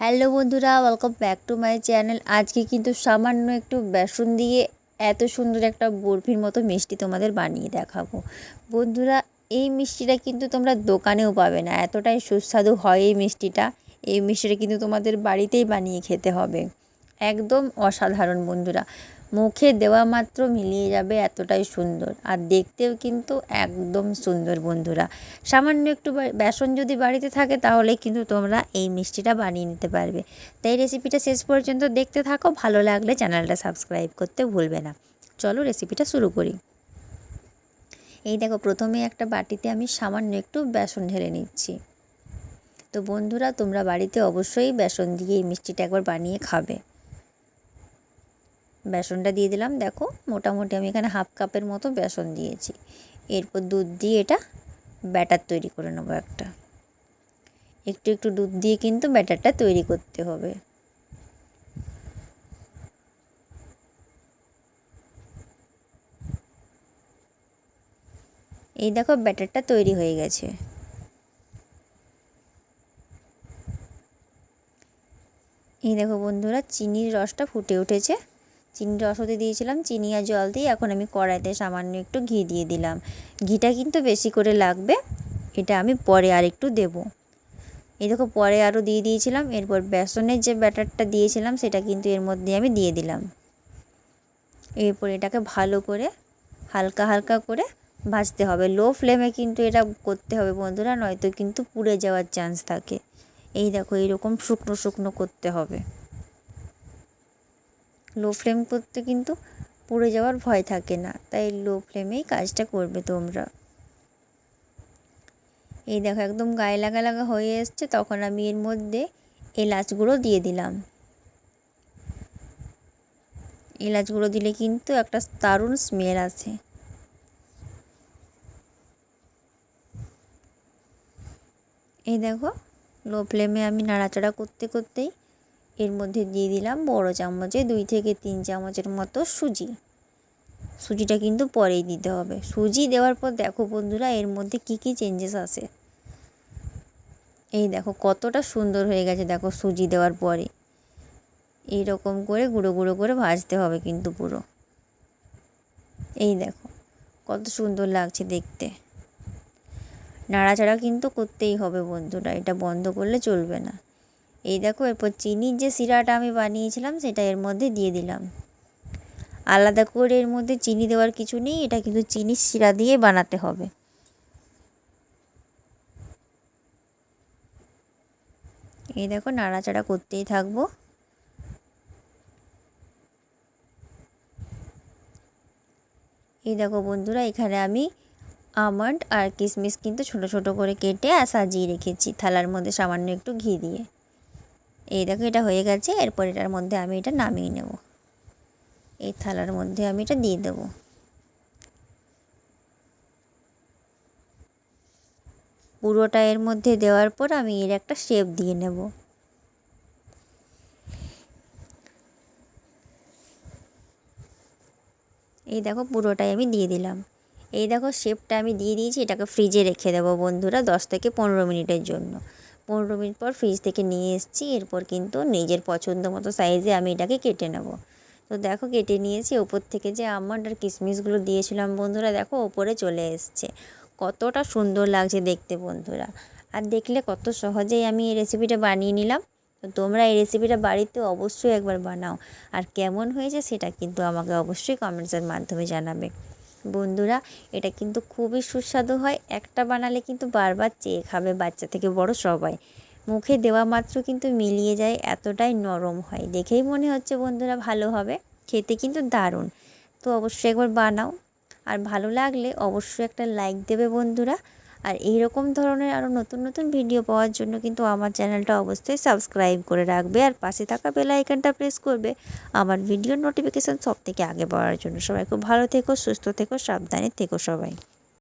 Hello বন্ধুরা welcome back to my channel আজকে কিন্তু সামান্য একটু বেসন দিয়ে এত সুন্দর একটা বরফির মতো মিষ্টি তোমাদের বানিয়ে দেখাবো। বন্ধুরা, এই মিষ্টিটা কিন্তু তোমরা দোকানেও পাবে না। এতটাই সুস্বাদু হয় এই মিষ্টিটা। এই মিষ্টিটা কিন্তু তোমাদের বাড়িতেই বানিয়ে খেতে হবে। একদম অসাধারণ বন্ধুরা। মুখে দেওয়া মাত্র মিলিয়ে যাবে এতটাই সুন্দর। আর দেখতেও কিন্তু একদম সুন্দর বন্ধুরা। সামান্য একটু বেসন যদি বাড়িতে থাকে তাহলে কিন্তু তোমরা এই মিষ্টিটা বানিয়ে নিতে পারবে। তাই রেসিপিটা শেষ পর্যন্ত দেখতে থাকো। ভালো লাগলে চ্যানেলটা সাবস্ক্রাইব করতে ভুলবে না। চলো রেসিপিটা শুরু করি। এই দেখো, প্রথমে একটা বাটিতে আমি সামান্য একটু বেসন ঢেলে নিচ্ছি। তো বন্ধুরা, তোমরা বাড়িতে অবশ্যই বেসন দিয়ে এই মিষ্টিটা একবার বানিয়ে খাবে। বেসনটা দিয়ে দিলাম। দেখো, মোটামুটি আমি এখানে হাফ কাপের মতো বেসন দিয়েছি। এরপর দুধ দিয়ে এটা ব্যাটার তৈরি করে নেব একটা। একটু একটু দুধ দিয়ে কিন্তু ব্যাটারটা তৈরি করতে হবে। এই দেখো, ব্যাটারটা তৈরি হয়ে গেছে। এই দেখো বন্ধুরা, চিনির রসটা ফুটে উঠেছে। চিনির রস হতে দিয়েছিলাম চিনি আর জল দিয়ে এখন আমি কড়াইতে সামান্য একটু ঘি দিয়ে দিলাম। ঘিটা কিন্তু বেশি করে লাগবে, এটা আমি পরে আর একটু দেবো। এই দেখো, পরে আরও দিয়ে দিয়েছিলাম, এরপর বেসনের যে ব্যাটারটা দিয়েছিলাম, সেটা কিন্তু এর মধ্যে আমি দিয়ে দিলাম। এরপর এটাকে ভালো করে হালকা হালকা করে ভাজতে হবে। লো ফ্লেমে কিন্তু এটা করতে হবে বন্ধুরা, নয়তো কিন্তু পুড়ে যাওয়ার চান্স থাকে। এই দেখো, এইরকম শুকনো শুকনো করতে হবে। লো ফ্লেম করতে কিন্তু পুড়ে যাওয়ার ভয় থাকে না। তাই লো ফ্লেমেই কাজটা করবে তোমরা। এই দেখো, একদম গায়ে লাগা লাগা হয়ে এসছে। তখন আমি এর মধ্যে এলাচ গুঁড়ো দিয়ে দিলাম। এলাচ গুঁড়ো দিলে কিন্তু একটা দারুণ স্মেল আছে এই দেখো, লো ফ্লেমে আমি নাড়াচাড়া করতে করতেই এর মধ্যে দিয়ে দিলাম বড় চামচে দুই থেকে তিন চামচের মতো সুজি। সুজিটা কিন্তু পরেই দিতে হবে। সুজি দেওয়ার পর দেখো বন্ধুরা, এর মধ্যে কি কি চেঞ্জেস আসে এই দেখো কতটা সুন্দর হয়ে গেছে দেখো সুজি দেওয়ার পরে। এই রকম করে গুঁড়ো গুঁড়ো করে ভাজতে হবে কিন্তু পুরো। এই দেখো কত সুন্দর লাগছে দেখতে। নাড়াচাড়া কিন্তু করতেই হবে বন্ধুরা, এটা বন্ধ করলে চলবে না। এই দেখো, এরপর চিনির যে শিরাটা আমি বানিয়েছিলাম, সেটা এর মধ্যে দিয়ে দিলাম। আলাদা করে এর মধ্যে চিনি দেওয়ার কিছু নেই, এটা কিন্তু চিনির শিরা দিয়ে বানাতে হবে। এই দেখো, নাড়াচাড়া করতেই থাকব। এই দেখো বন্ধুরা, এখানে আমি আমন্ড আর কিশমিশ কিন্তু ছোট ছোট করে কেটে আর সাজিয়ে রেখেছি, থালার মধ্যে সামান্য একটু ঘি দিয়ে। এই দেখো, এটা হয়ে গেছে। এরপর এটার মধ্যে আমি এটা নামিয়ে নেব। এই থালার মধ্যে আমি এটা দিয়ে দেবো। পুরোটা এর মধ্যে দেওয়ার পর আমি এর একটা শেপ দিয়ে নেব। এই দেখো, পুরোটাই আমি দিয়ে দিলাম। এই দেখো শেপটা আমি দিয়ে দিয়েছি। এটাকে ফ্রিজে রেখে দেবো বন্ধুরা, দশ থেকে পনেরো মিনিটের জন্য। পনেরো মিনিট পর ফ্রিজ থেকে নিয়ে এসেছি। এরপর কিন্তু নিজের পছন্দ মতো সাইজে আমি এটাকে কেটে নেব। তো দেখো কেটে নিয়েছি, ওপর থেকে যে আমন্ড আর কিশমিশগুলো দিয়েছিলাম বন্ধুরা, দেখো ওপরে চলে এসছে। কতটা সুন্দর লাগছে দেখতে বন্ধুরা। আর দেখলে কত সহজেই আমি এই রেসিপিটা বানিয়ে নিলাম। তো তোমরা এই রেসিপিটা বাড়িতে অবশ্যই একবার বানাও। আর কেমন হয়েছে সেটা কিন্তু আমাকে অবশ্যই কমেন্টসের মাধ্যমে জানাবে। বন্ধুরা, এটা কিন্তু খুবই সুস্বাদু হয়। একটা বানালে কিন্তু বারবার চেয়ে খাবে বাচ্চা থেকে বড় সবাই। মুখে দেওয়া মাত্র কিন্তু মিলিয়ে যায়, এতটাই নরম হয়। দেখেই মনে হচ্ছে বন্ধুরা ভালো হবে। খেতে কিন্তু দারুণ। তো অবশ্যই একবার বানাও। আর ভালো লাগলে অবশ্যই একটা লাইক দেবে বন্ধুরা। আর এই রকম ধরনের আরও নতুন নতুন ভিডিও পাওয়ার জন্য কিন্তু আমার চ্যানেলটা অবশ্যই সাবস্ক্রাইব করে রাখবে আর পাশে থাকা বেল আইকনটা প্রেস করবে। আমার ভিডিওর নোটিফিকেশান সব থেকে আগে পাওয়ার জন্য। সবাই খুব ভালো থেকো, সুস্থ থেকো, সাবধানে থেকো সবাই।